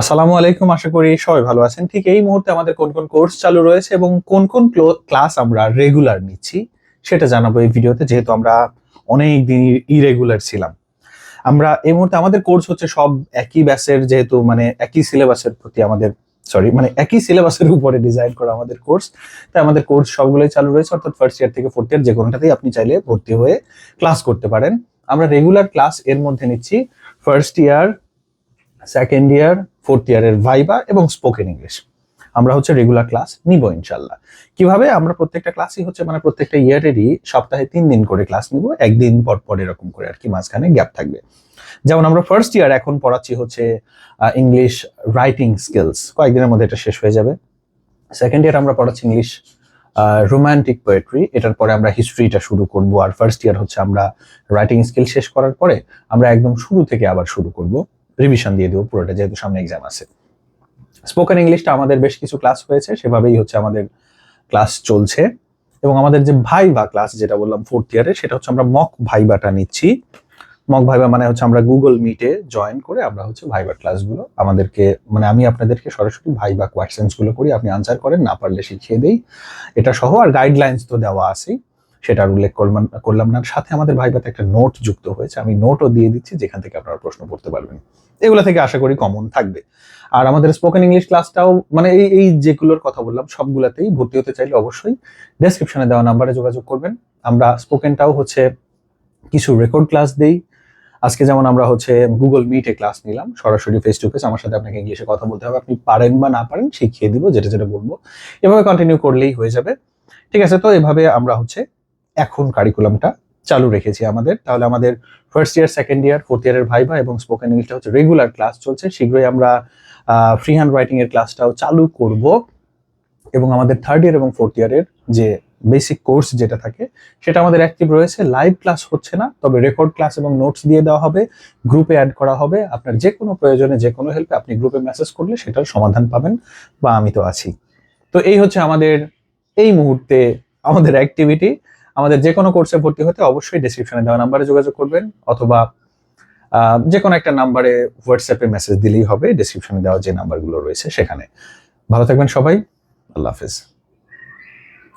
আসসালামু আলাইকুম, আশা করি সবাই ভালো আছেন। ঠিক এই মুহূর্তে আমাদের কোন কোন কোর্স চালু রয়েছে এবং কোন কোন ক্লাস আমরা রেগুলার নিচ্ছি, সেটা জানাব এই ভিডিওতে, যেহেতু আমরা অনেক দিন ইরেগুলার ছিলাম। আমরা এই মুহূর্তে আমাদের কোর্স হচ্ছে সব একই ব্যাসের যেহেতু মানে একই সিলেবাসের প্রতি আমাদের সরি মানে একই সিলেবাসের উপরে ডিজাইন করা আমাদের কোর্স। তাই আমাদের কোর্স সবগুলোই চালু রয়েছে, অর্থাৎ ফার্স্ট ইয়ার থেকে ফোর্থ ইয়ার যে কোনোটাতেই আপনি চাইলে ভর্তি হয়ে ক্লাস করতে পারেন। আমরা রেগুলার ক্লাস এর মধ্যে নিচ্ছি first year second year fourth ইয়ারের ভাইবা এবং স্পোকেন ইংলিশ আমরা হচ্ছে রেগুলার ক্লাস নিব ইনশাল্লাহ। কীভাবে? আমরা প্রত্যেকটা ক্লাসই হচ্ছে মানে প্রত্যেকটা ইয়ারেরই সপ্তাহে তিন দিন করে ক্লাস নিব, একদিন পর পর এরকম করে আর কি মাঝখানে গ্যাপ থাকবে। যেমন আমরা ফার্স্ট ইয়ার এখন পড়াচ্ছি হচ্ছে ইংলিশ রাইটিং স্কিলস কয়েকদিনের মধ্যে এটা শেষ হয়ে যাবে। সেকেন্ড ইয়ার আমরা পড়াচ্ছি ইংলিশ রোমান্টিক পোয়েট্রি এটার পরে আমরা হিস্ট্রিটা শুরু করব। আর ফার্স্ট ইয়ার হচ্ছে আমরা রাইটিং স্কিল শেষ করার পরে আমরা একদম শুরু থেকে আবার শুরু করব। রিভিশন দিয়ে দেবো, পুরোটা যেহেতু সামনে এক্সাম আছে। স্পোকেন ইংলিশটা আমাদের বেশ কিছু ক্লাস হয়েছে, সেভাবেই হচ্ছে আমাদের ক্লাস চলছে। এবং আমাদের যে ভাইবা ক্লাস যেটা বললাম ফোর্থ ইয়ারে সেটা হচ্ছে আমরা মক ভাইবাটা নিচ্ছি। মক ভাইবা মানে হচ্ছে আমরা গুগল মিটে জয়েন করে আমরা হচ্ছে ভাইবা ক্লাসগুলো আমাদেরকে মানে আমি আপনাদেরকে সরাসরি ভাইবা কোয়েশ্চেন্সগুলো করি, আপনি আনসার করেন, না পারলে শিখিয়ে দেই। এটা সহ আর গাইডলাইন্স তো দেওয়া আছেই। সেটার উল্লেখ করলাম করলাম না। সাথে আমাদের ভাইবাতে একটা নোট যুক্ত হয়েছে। আমি নোটও দিয়ে দিচ্ছি, যেখান থেকে আপনারা প্রশ্ন করতে পারবেন। এগুলো থেকে আশা করি কমন থাকবে। আর আমাদের স্পোকেন ইংলিশ ক্লাসটাও মানে এই এই যেগুলোর কথা বললাম, সবগুলাতেই ভর্তি হতে চাইলে অবশ্যই ডেসক্রিপশনে দেওয়া নাম্বারে যোগাযোগ করবেন। আমরা স্পোকেনটাও হচ্ছে কিছু রেকর্ড ক্লাস দেই। আজকে যেমন আমরা হচ্ছে গুগল মিটে ক্লাস নিলাম, সরাসরি ফেস টু ফেস আমার সাথে আপনাকে ইংলিশে কথা বলতে হবে। আপনি পারেন বা না পারেন, শিখিয়ে দিব, যেটা যেটা বলব। এভাবে কন্টিনিউ করলেই হয়ে যাবে। ঠিক আছে, তো এভাবে আমরা হচ্ছে এখন কারিকুলামটা চালু রেখেছি আমাদের। তাহলে আমাদের first year second year fourth ইয়ারের ভাইবা এবং স্পোকেন ইংলিশটা হচ্ছে রেগুলার ক্লাস চলছে। শীঘ্রই আমরা ফ্রি হ্যান্ড রাইটিং এর ক্লাসটাও চালু করব। এবং আমাদের থার্ড ইয়ার এবং ফোর্থ ইয়ারের যে বেসিক কোর্স যেটা থাকে, সেটা আমাদের অ্যাক্টিভ রয়েছে। লাইভ ক্লাস হচ্ছে না, তবে রেকর্ড ক্লাস এবং নোটস দিয়ে দেওয়া হবে। গ্রুপে অ্যাড করা হবে। আপনার যে কোনো প্রয়োজনে যে কোনো হেল্পে আপনি গ্রুপে মেসেজ করলে সেটার সমাধান পাবেন বা আমি তো আছি। তো এই হচ্ছে আমাদের, এই মুহূর্তে আমাদের অ্যাক্টিভিটি আমাদের যে কোনো কোর্সে ভর্তি হতে অবশ্যই ডিসক্রিপশনে দেওয়া নাম্বারে যোগাযোগ করবেন অথবা যে কোনো একটা নাম্বারে হোয়াটসঅ্যাপে মেসেজ দিলেই হবে ডিসক্রিপশনে দেওয়া যে নাম্বারগুলো রয়েছে সেখানে। ভালো থাকবেন সবাই, আল্লাহ হাফেজ।